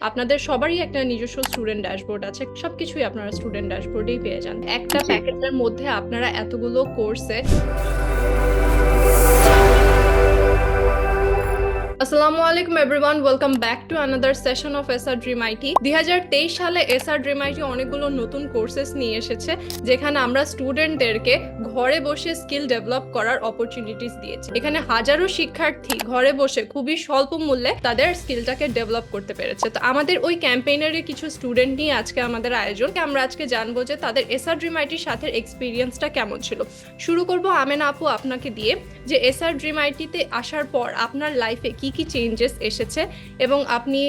আপনাদের সবারই একটা নিজস্ব স্টুডেন্ট ড্যাশবোর্ড আছে সবকিছুই আপনারা স্টুডেন্ট ড্যাশবোর্ডেই পেয়ে যান। একটা প্যাকেটের প্যাকেজের মধ্যে আপনারা এতগুলো কোর্সে আসসালামু আলাইকুম everyone welcome back to another session of SR dream IT দুই সালে এসআর ড্রিম আইটি অনেকগুলো নতুন কোর্সেস নিয়ে এসেছে, যেখানে আমরা স্টুডেন্টদেরকে ঘরে বসে স্কিল ডেভেলপ করার অপরচুনিটিস দিয়েছি। এখানে হাজারো শিক্ষার্থী ঘরে বসে খুবই স্বল্প মূল্যে তাদের স্কিলটাকে ডেভেলপ করতে পেরেছে। তো আমাদের ওই ক্যাম্পেইনারের কিছু স্টুডেন্ট নিয়ে আজকে আমাদের আয়োজন। আমরা আজকে জানব যে তাদের এসআর ড্রিম আইটির সাথে এক্সপিরিয়েন্সটা কেমন ছিল। শুরু করব আমেনা আপু আপনাকে দিয়ে যে এসআর ড্রিম আইটিতে আসার পর আপনার লাইফে কি কি কি চেঞ্জেস এসেছে এবং আপনি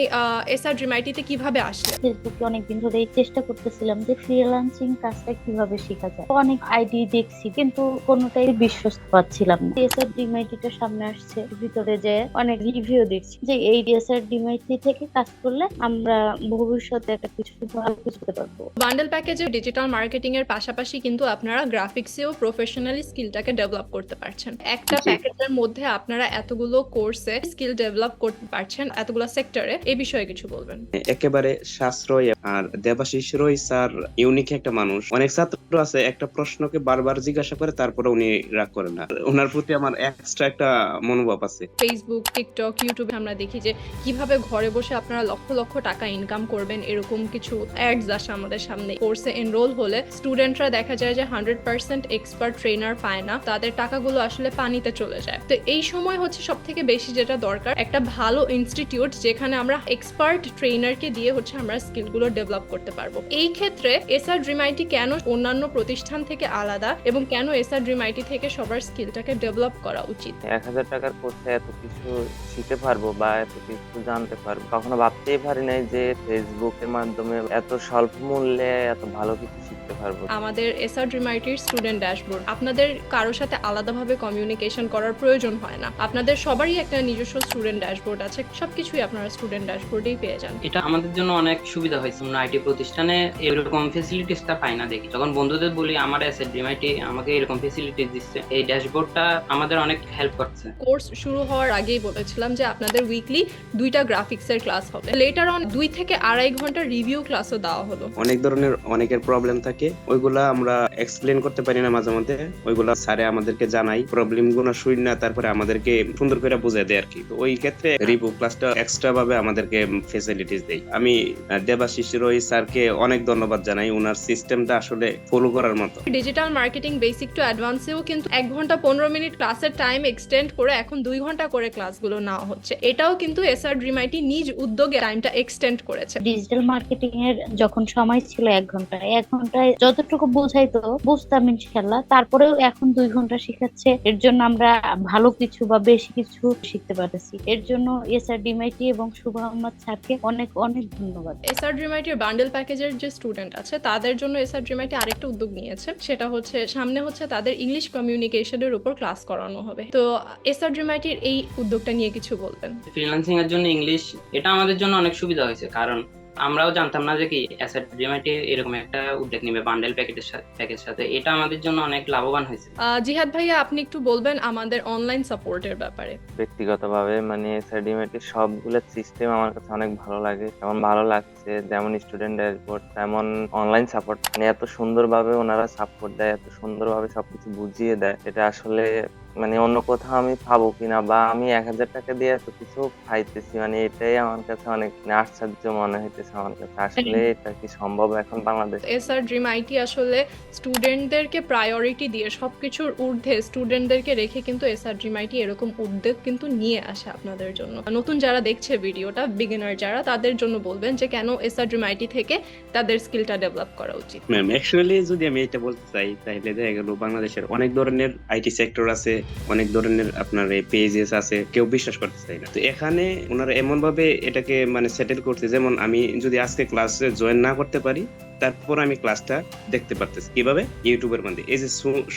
এসআর ড্রিম আইটিতে কীভাবে আসলেন? ফেসবুকে অনেকদিন ধরে চেষ্টা করতেছিলাম যে ফ্রিল্যান্সিং কাজটা কীভাবে শেখা যায়। অনেক আইডি দেখছি কিন্তু কোনোটাই বিশ্বস্ত পাচ্ছিলাম না। এসআর ডিমাইটিটা সামনে আসছে ভিতরে যে অনেক রিভিউ দেখছি যে এই এসআর ডিমাইটি থেকে কাজ করলে আমরা ভবিষ্যতে একটা কিছু ভালো কিছু করতে পারব। বান্ডেল প্যাকেজে ডিজিটাল মার্কেটিং এর পাশাপাশি কিন্তু আপনারা গ্রাফিক্সেও প্রফেশনালি স্কিলটাকে ডেভেলপ করতে পারছেন। একটা। প্যাকেজের মধ্যে আপনারা এতগুলো কোর্সে স্কিল ডেভেলপ করতে পারছেন এতগুলো সেক্টরে এই বিষয়ে কিছু বলবেন। একেবারে সাশ্রয় আর দেবাশিস রয় স্যার ইউনিক একটা মানুষ। অনেক ছাত্র আছে একটা প্রশ্নকে বারবার জিজ্ঞাসা করে তারপরে উনি রাগ করেন না। ওনার প্রতি আমার এক্সট্রা একটা মনোভাব আছে। ফেসবুক টিকটক ইউটিউবে আমরা দেখি যে কীভাবে ঘরে বসে আপনারা লক্ষ লক্ষ টাকা ইনকাম করবেন এরকম কিছু অ্যাডস আসে আমাদের সামনে। কোর্সে এনরোল হলে স্টুডেন্টরা দেখা যায় যে হান্ড্রেড পার্সেন্ট এক্সপার্ট ট্রেনার পায় না তাদের টাকাগুলো আসলে পানিতে চলে যায়। তো এই সময় হচ্ছে সব থেকে বেশি যেটা দরকার একটা ভালো ইনস্টিটিউট যেখানে আমরা এক্সপার্ট ট্রেনারকে দিয়ে হচ্ছে আমরা স্কিলগুলো ডেভেলপ করতে পারব। এই ক্ষেত্রে এসআর ড্রিম আইটি কেন অন্যান্য প্রতিষ্ঠান থেকে আলাদা এবং কেন এসআর ড্রিম আইটি থেকে সবার স্কিলটাকে ডেভেলপ করা উচিত? এক হাজার টাকার কোর্সে এত কিছু শিখতে পারব বা এত কিছু জানতে পারব। কখনো ভাবতেই পারি নাই যে ফেসবুকের মাধ্যমে এত স্বল্প মূল্যে এত ভালো কিছু শিখতে পারব। আমাদের এসআর ড্রিম আইটির স্টুডেন্ট ড্যাশবোর্ড আপনাদের কারোর সাথে আলাদাভাবে কমিউনিকেশন করার প্রয়োজন হয় না। আপনাদের সবারই একটা নিজস্ব স্টুডেন্ট ড্যাশবোর্ড আছে সবকিছুই আপনারা স্টুডেন্ট ড্যাশবোর্ডেই পেয়ে যান। এটা আমাদের জন্য অনেক সুবিধা হয়েছে। আমরা আইটি প্রতিষ্ঠানে এরকম ফেসিলিটিসটা পাই না দেখি। যখন বন্ধুদের বলি আমার এসে ড্রিমাইটি আমাকে এরকম ফেসিলিটিস দিচ্ছে। এই ড্যাশবোর্ডটা আমাদের অনেক হেল্প করছে। কোর্স শুরু হওয়ার আগেই বলেছিলাম যে আপনাদের উইকলি দুইটা গ্রাফিক্সের ক্লাস হবে। লেটার অন দুই থেকে আড়াই ঘণ্টার রিভিউ ক্লাসও দেওয়া হলো। অনেক ধরনের অনেকের প্রবলেম থাকে। ওইগুলা আমরা এক্সপ্লেন করতে পারি না মাঝে মধ্যে। ওইগুলা স্যারে আমাদেরকে জানাই। প্রবলেমগুলো শুই না তারপরে আমাদেরকে সুন্দর করে বুঝাই দেয় আর কি। তো ওই ক্ষেত্রে রিভিউ ক্লাসটা এক্সট্রা ভাবে আমাদেরকে ফেসিলিটিস দেয়। আমি দেবাশিস রয় স্যারকে অনেক ধন্যবাদ জানাই। ওনার সিস্টেমটা আসলে ফলো করার মতো। ডিজিটাল মার্কেটিং বেসিক টু অ্যাডভান্সেও কিন্তু এক ঘণ্টা পনেরো মিনিট ক্লাসের টাইম এক্সটেন্ড করে এখন দুই ঘণ্টা করে ক্লাসগুলো নেওয়া হচ্ছে। এটাও কিন্তু এসআর ড্রিম আইটি নিজ উদ্যোগে টাইমটা এক্সটেন্ড করেছে। ডিজিটাল মার্কেটিং এর যখন সময় ছিল এক ঘণ্টা এক ঘন্টায় যতটুকু বোঝাইতো বুঝতাম ইনশাল্লাহ তারপরেও এখন দুই ঘণ্টা শিখাচ্ছে। এর জন্য আমরা ভালো কিছু বা বেশি কিছু শিখতে পারতেছি। এর জন্য এসআর ডিমাইটি এবং শুভ আহমদ স্যারকে অনেক অনেক ধন্যবাদ। এসআর বান্ডেল প্যাকেজের যে স্টুডেন্ট আছে তাদের জন্য এসআর ডিমাইটি আরেকটা উদ্যোগ নিয়েছে। সেটা হচ্ছে সামনে হচ্ছে তাদের ইংলিশ কমিউনিকেশনের উপর ক্লাস করানো হবে। তো এসআর ডিমাইটির এই উদ্যোগটা নিয়ে কিছু বলবেন? ফ্রিল্যান্সিং এর জন্য ইংলিশ এটা আমাদের জন্য অনেক সুবিধা হয়েছে। কারণ আমরাও জানতাম না যে কি অ্যাসেট এরকম একটা উদ্যোগ নিবে বান্ডেল প্যাকেটের সাথে প্যাকের সাথে। এটা আমাদের জন্য অনেক লাভবান হয়েছে। জিহাদ ভাইয়া আপনি একটু বলবেন আমাদের অনলাইন সাপোর্টের ব্যাপারে। ব্যক্তিগতভাবে মানে সার্টিফিকেটের সবগুলো সিস্টেম আমার কাছে অনেক ভালো লাগে যেমন ভালো লাগছে যেমন স্টুডেন্ট ড্যাশবোর্ড তেমন অনলাইন সাপোর্ট মানে এত সুন্দরভাবে ওনারা সাপোর্ট দেয় এত সুন্দরভাবে সবকিছু বুঝিয়ে দেয়। এটা আসলে মানে অন্য কোথাও আমি পাবো কিনা বা আমি এক হাজার টাকা দিয়ে এত কিছু পাইতেছি মানে এটাই আমার কাছে অনেক মানে আশ্চর্য মনে হইতেছে আমার কাছে। আসলে এটা কি সম্ভব এখন বাংলাদেশ? এসআর ড্রিম আইটি আসলে স্টুডেন্টদেরকে প্রায়োরিটি দিয়ে সবকিছুর ঊর্ধ্বে স্টুডেন্টদেরকে রেখে কিন্তু এসআর ড্রিম আইটি এরকম উদ্যোগ কিন্তু নিয়ে আসে আপনাদের জন্য। নতুন যারা দেখছে ভিডিওটা বিগিনার যারা তাদের জন্য বলবেন যে কেন এসআর ড্রিম আইটি থেকে তাদের স্কিলটা ডেভেলপ করা উচিত। ম্যাম অ্যাকচুয়ালি যদি আমি এটা বলতে চাই তাহলে দেখা গেল বাংলাদেশের অনেক ধরনের আইটি সেক্টর আছে অনেক ধরনের আপনার পেজেস আছে, কেউ বিশ্বাস করতে চায় না। তো এখানে ওনারা এমন ভাবে এটাকে মানে সেটেল করছে যেমন আমি যদি আজকে ক্লাসে জয়েন না করতে পারি, তারপর আমি ক্লাসটা দেখতে পারতেছি। কীভাবে? ইউটিউবের মধ্যে। এই যে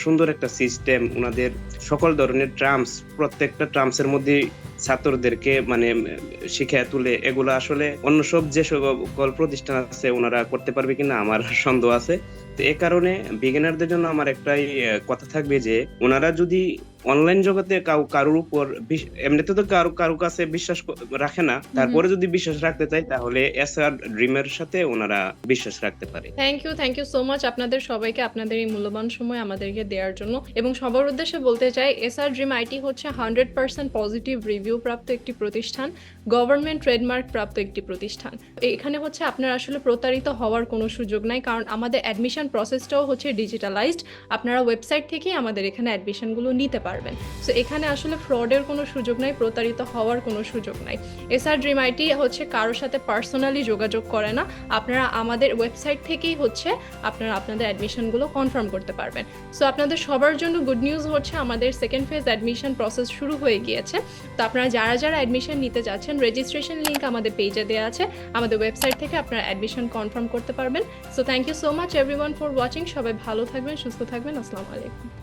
সুন্দর একটা সিস্টেম ওনাদের সকল ধরনের ট্রামস প্রত্যেকটা ট্রামস এর মধ্যে ছাত্রদেরকে মানে শিখায় তুলে, এগুলো আসলে অন্য সব যে সকল প্রতিষ্ঠান আছে, ওনারা করতে পারবে কিনা আমার সন্দেহ আছে। তো এ কারণে বিগিনারদের জন্য আমার একটাই কথা থাকবে যে, ওনারা যদি অনলাইন জগতে কাউ কারোর উপর এমনিতে তো কারও কারও কাছে বিশ্বাস রাখে না। তারপরে যদি বিশ্বাস রাখতে চায় তাহলে এস আর ড্রিমের সাথে ওনারা বিশ্বাস রাখতে পারে। Thank you thank you so much আপনাদের সবাইকে আপনাদের এই মূল্যবান সময় আমাদেরকে দেওয়ার জন্য। এবং সবার উদ্দেশ্যে বলতে চাই এস আর ড্রিম আইটি হচ্ছে হান্ড্রেড পার্সেন্ট পজিটিভ রিভিউ প্রাপ্ত একটি প্রতিষ্ঠান গভর্নমেন্ট ট্রেডমার্ক প্রাপ্ত একটি প্রতিষ্ঠান। এখানে হচ্ছে আপনার আসলে প্রতারিত হওয়ার কোনো সুযোগ নাই কারণ আমাদের অ্যাডমিশন প্রসেসটাও হচ্ছে ডিজিটালাইজড আপনারা ওয়েবসাইট থেকেই আমাদের এখানে অ্যাডমিশনগুলো নিতে পারবেন। সো এখানে আসলে ফ্রডের কোনো সুযোগ নাই, প্রতারিত হওয়ার কোনো সুযোগ নাই। এস আর ড্রিম আইটি হচ্ছে কারোর সাথে পার্সোনালি যোগাযোগ করে না। আপনারা আমাদের ওয়েবসাইট থেকেই হচ্ছে আপনারা আপনাদের অ্যাডমিশনগুলো কনফার্ম করতে পারবেন। সো আপনাদের সবার জন্য গুড নিউজ হচ্ছে আমাদের সেকেন্ড ফেজ অ্যাডমিশন প্রসেস শুরু হয়ে গিয়েছে। তো আপনারা যারা যারা অ্যাডমিশন নিতে যাচ্ছেন রেজিস্ট্রেশন লিঙ্ক আমাদের পেজে দেওয়া আছে। আমাদের ওয়েবসাইট থেকে আপনারা অ্যাডমিশন কনফার্ম করতে পারবেন। So thank you so much everyone for watching সবাই ভালো থাকবেন, সুস্থ থাকবেন। আসসালামু আলাইকুম।